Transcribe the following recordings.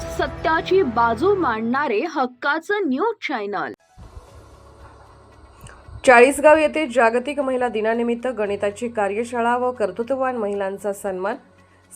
सत्याची बाजू मांडणारे हक्काचं न्यूज चॅनल. चाळीसगाव येथे जागतिक महिला दिनानिमित्त गणिताची कार्यशाळा व कर्तृत्ववान महिलांचा सन्मान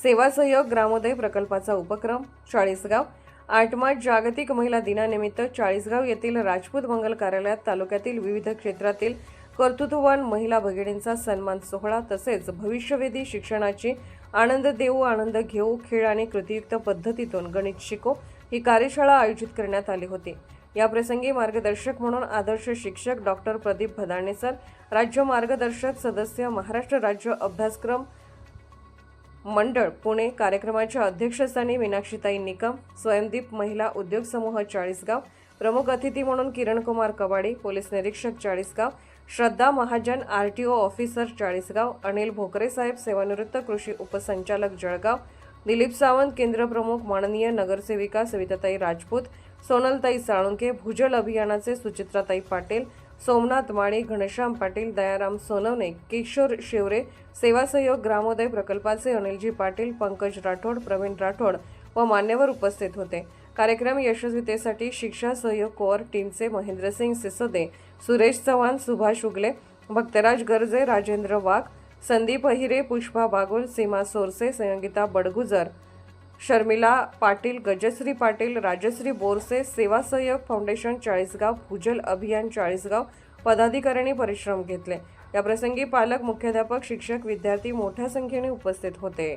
सेवा सहयोग ग्रामोदय प्रकल्पाचा उपक्रम चाळीसगाव. आठ मार्च जागतिक महिला दिनानिमित्त चाळीसगाव येथील राजपूत मंगल कार्यालयात तालुक्यातील विविध क्षेत्रातील कर्तृत्ववान महिला भगिनींचा सन्मान सोहळा तसेच भविष्यवेधी शिक्षणाची आनंद देऊ आनंद घेऊ खेळ आणि कृतीयुक्त पद्धतीतून गणित शिको ही कार्यशाळा आयोजित करण्यात आली होती. या प्रसंगी मार्गदर्शक म्हणून आदर्श शिक्षक डॉक्टर प्रदीप भदाणे सर राज्य मार्गदर्शक सदस्य महाराष्ट्र राज्य अभ्यासक्रम मंडळ पुणे कार्यक्रमाच्या अध्यक्षस्थानी मीनाक्षीताई निकम स्वयंदीप महिला उद्योग समूह चाळीसगाव प्रमुख अतिथी म्हणून किरणकुमार कबाडी पोलीस निरीक्षक Chalisgaon Shraddha Mahajan R T O officer Chalisgaon Anil Bhokare साहेब सेवानिवृत्त कृषी उपसंचालक जळगाव दिलीप सावंत केंद्रप्रमुख माननीय नगरसेविका सविताताई राजपूत सोनलताई साळुंके भूजल अभियानाचे सुचित्राताई पाटील सोमनाथ माळी घनश्याम पाटील दयाराम सोनवणे किशोर शिवरे सेवा सहयोग ग्रामोदय प्रकल्पाचे अनिलजी पाटील पंकज राठोड प्रवीण राठोड व मान्यवर उपस्थित होते. कार्यक्रम यशस्वीतेसाठी शिक्षा सहयोग कोअर टीमचे महेंद्रसिंग सिसोदे सुरेश चव्हाण सुभाष उगले भक्तराज गर्जे राजेंद्र वाघ संदीप अहिरे पुष्पा बागुल सीमा सोरसे संयोगिता बडगुजर शर्मिला पाटील गजश्री पाटील राजश्री बोरसे सेवा सहयोग फाउंडेशन चाळीसगाव भूजल अभियान चाळीसगाव पदाधिकाऱ्यांनी परिश्रम घेतले. या प्रसंगी पालक मुख्याध्यापक शिक्षक विद्यार्थी मोठ्या संख्येने उपस्थित होते.